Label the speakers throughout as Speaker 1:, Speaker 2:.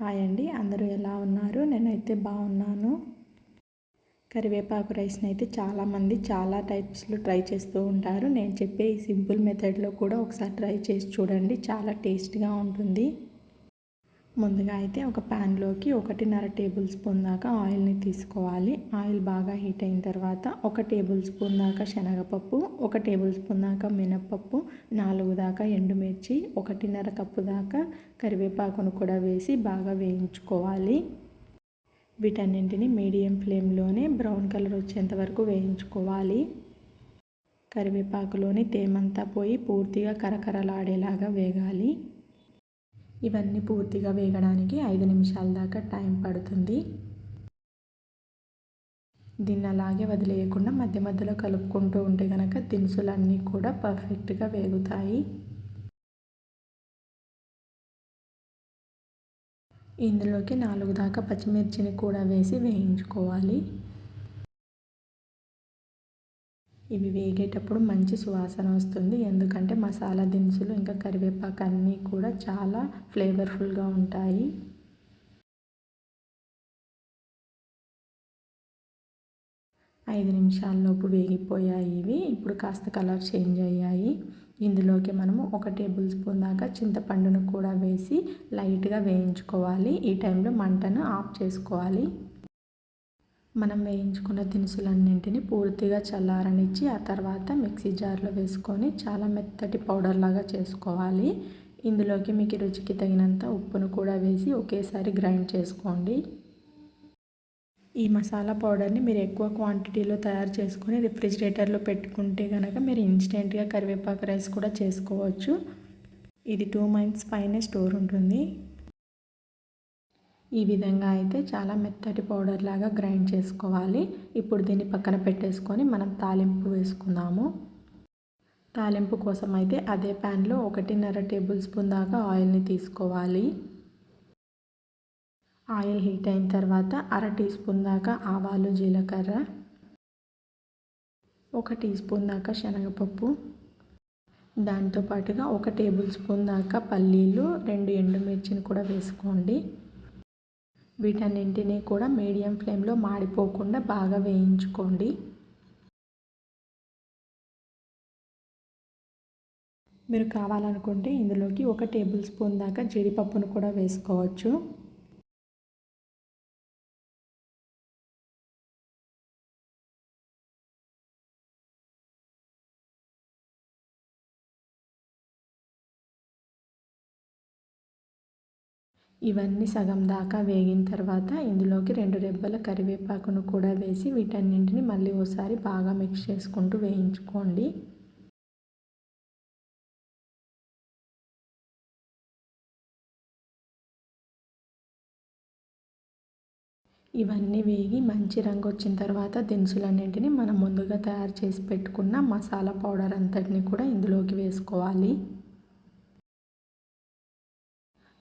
Speaker 1: Hi అండి అందరూ ఎలా ఉన్నారు? నేనైతే బాగున్నాను. కరివేపాకు రైస్ని అయితే చాలామంది చాలా టైప్స్లో ట్రై చేస్తూ ఉంటారు. నేను చెప్పే ఈ సింపుల్ మెథడ్లో కూడా ఒకసారి ట్రై చేసి చూడండి చాలా టేస్ట్గా ఉంటుంది. ముందుగా అయితే ఒక ప్యాన్లోకి ఒకటిన్నర టేబుల్ స్పూన్ దాకా ఆయిల్ని తీసుకోవాలి. ఆయిల్ బాగా హీట్ అయిన తర్వాత ఒక టేబుల్ స్పూన్ దాకా శనగపప్పు ఒక టేబుల్ స్పూన్ దాకా మినప్పప్పు నాలుగు దాకా ఎండుమిర్చి ఒకటిన్నర కప్పు దాకా కరివేపాకును కూడా వేసి బాగా వేయించుకోవాలి. వీటన్నింటిని మీడియం ఫ్లేమ్లోనే బ్రౌన్ కలర్ వచ్చేంత వరకు వేయించుకోవాలి. కరివేపాకులోని తేమంతా పోయి పూర్తిగా కరకరలాడేలాగా వేగాలి. ఇవన్నీ పూర్తిగా వేగడానికి ఐదు నిమిషాల దాకా టైం పడుతుంది. దీన్ని అలాగే వదిలేయకుండా మధ్య మధ్యలో కలుపుకుంటూ ఉంటే కనుక దినుసులన్నీ కూడా పర్ఫెక్ట్గా వేగుతాయి. ఇందులోకి నాలుగు దాకా పచ్చిమిర్చిని కూడా వేసి వేయించుకోవాలి. ఇవి వేగేటప్పుడు మంచి సువాసన వస్తుంది. ఎందుకంటే మసాలా దినుసులు ఇంకా కరివేపాకు అన్నీ కూడా చాలా ఫ్లేవర్ఫుల్గా ఉంటాయి. ఐదు నిమిషాల్లోపు వేగిపోయాయి ఇవి. ఇప్పుడు కాస్త కలర్ చేంజ్ అయ్యాయి. ఇందులోకి మనము ఒక టేబుల్ స్పూన్ దాకా చింతపండును కూడా వేసి లైట్గా వేయించుకోవాలి. ఈ టైంలో మంటను ఆఫ్ చేసుకోవాలి. మనం వేయించుకున్న దినుసులన్నింటినీ పూర్తిగా చల్లారనిచ్చి ఆ తర్వాత మిక్సీ జార్లో వేసుకొని చాలా మెత్తటి పౌడర్ లాగా చేసుకోవాలి. ఇందులోకి మీకు రుచికి తగినంత ఉప్పును కూడా వేసి ఒకేసారి గ్రైండ్ చేసుకోండి. ఈ మసాలా పౌడర్ని మీరు ఎక్కువ క్వాంటిటీలో తయారు చేసుకొని రిఫ్రిజిరేటర్లో పెట్టుకుంటే కనుక మీరు ఇన్స్టెంట్గా కరివేపాకు రైస్ కూడా చేసుకోవచ్చు. ఇది టూ మంత్స్ పైనే స్టోర్ ఉంటుంది. ఈ విధంగా అయితే చాలా మెత్తటి పౌడర్ లాగా గ్రైండ్ చేసుకోవాలి. ఇప్పుడు దీన్ని పక్కన పెట్టేసుకొని మనం తాలింపు వేసుకుందాము. తాలింపు కోసం అయితే అదే ప్యాన్లో ఒకటిన్నర టేబుల్ స్పూన్ దాకా ఆయిల్ని తీసుకోవాలి. ఆయిల్ హీట్ అయిన తర్వాత అర టీ స్పూన్ దాకా ఆవాలు జీలకర్ర ఒక టీ స్పూన్ దాకా శనగపప్పు దాంతోపాటుగా ఒక టేబుల్ స్పూన్ దాకా పల్లీలు రెండు ఎండుమిర్చిని కూడా వేసుకోండి. వీటన్నింటినీ కూడా మీడియం ఫ్లేమ్లో మాడిపోకుండా బాగా వేయించుకోండి. మీరు కావాలనుకుంటే ఇందులోకి ఒక టేబుల్ స్పూన్ దాకా జీడిపప్పును కూడా వేసుకోవచ్చు. ఇవన్నీ సగం దాకా వేగిన తర్వాత ఇందులోకి రెండు రెబ్బల కరివేపాకును కూడా వేసి వీటన్నింటిని మళ్ళీ ఒకసారి బాగా మిక్స్ చేసుకుంటూ వేయించుకోండి. ఇవన్నీ వేగి మంచి రంగు వచ్చిన తర్వాత దినుసులన్నింటినీ మనం ముందుగా తయారు చేసి పెట్టుకున్న మసాలా పౌడర్ అంతటిని కూడా ఇందులోకి వేసుకోవాలి.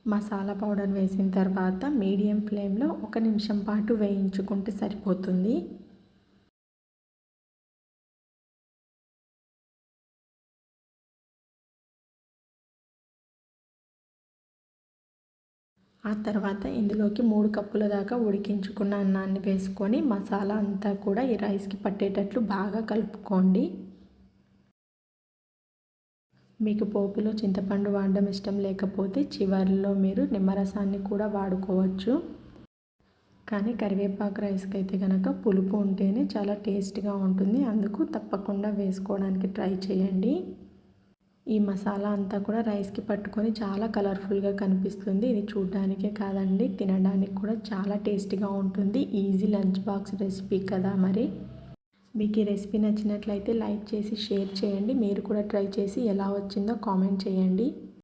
Speaker 1: మసాలా పౌడర్ వేసిన తర్వాత మీడియం ఫ్లేమ్లో ఒక నిమిషం పాటు వేయించుకుంటే సరిపోతుంది. ఆ తర్వాత ఇందులోకి మూడు కప్పుల దాకా ఉడికించుకున్న అన్నాన్ని వేసుకొని మసాలా అంతా కూడా ఈ రైస్కి పట్టేటట్లు బాగా కలుపుకోండి. మీకు పోపులో చింతపండు వాడడం ఇష్టం లేకపోతే చివరిలో మీరు నిమ్మరసాన్ని కూడా వాడుకోవచ్చు. కానీ కరివేపాకు రైస్కి అయితే కనుక పులుపు ఉంటేనే చాలా టేస్ట్గా ఉంటుంది. అందుకు తప్పకుండా వేసుకోవడానికి ట్రై చేయండి. ఈ మసాలా అంతా కూడా రైస్కి పట్టుకొని చాలా కలర్ఫుల్గా కనిపిస్తుంది. ఇది చూడడానికే కాదండి తినడానికి కూడా చాలా టేస్టీగా ఉంటుంది. ఈజీ లంచ్ బాక్స్ రెసిపీ కదా మరి. మీకు ఈ రెసిపీ నచ్చినట్లయితే లైక్ చేసి షేర్ చేయండి. మీరు కూడా ట్రై చేసి ఎలా వచ్చిందో కామెంట్ చేయండి.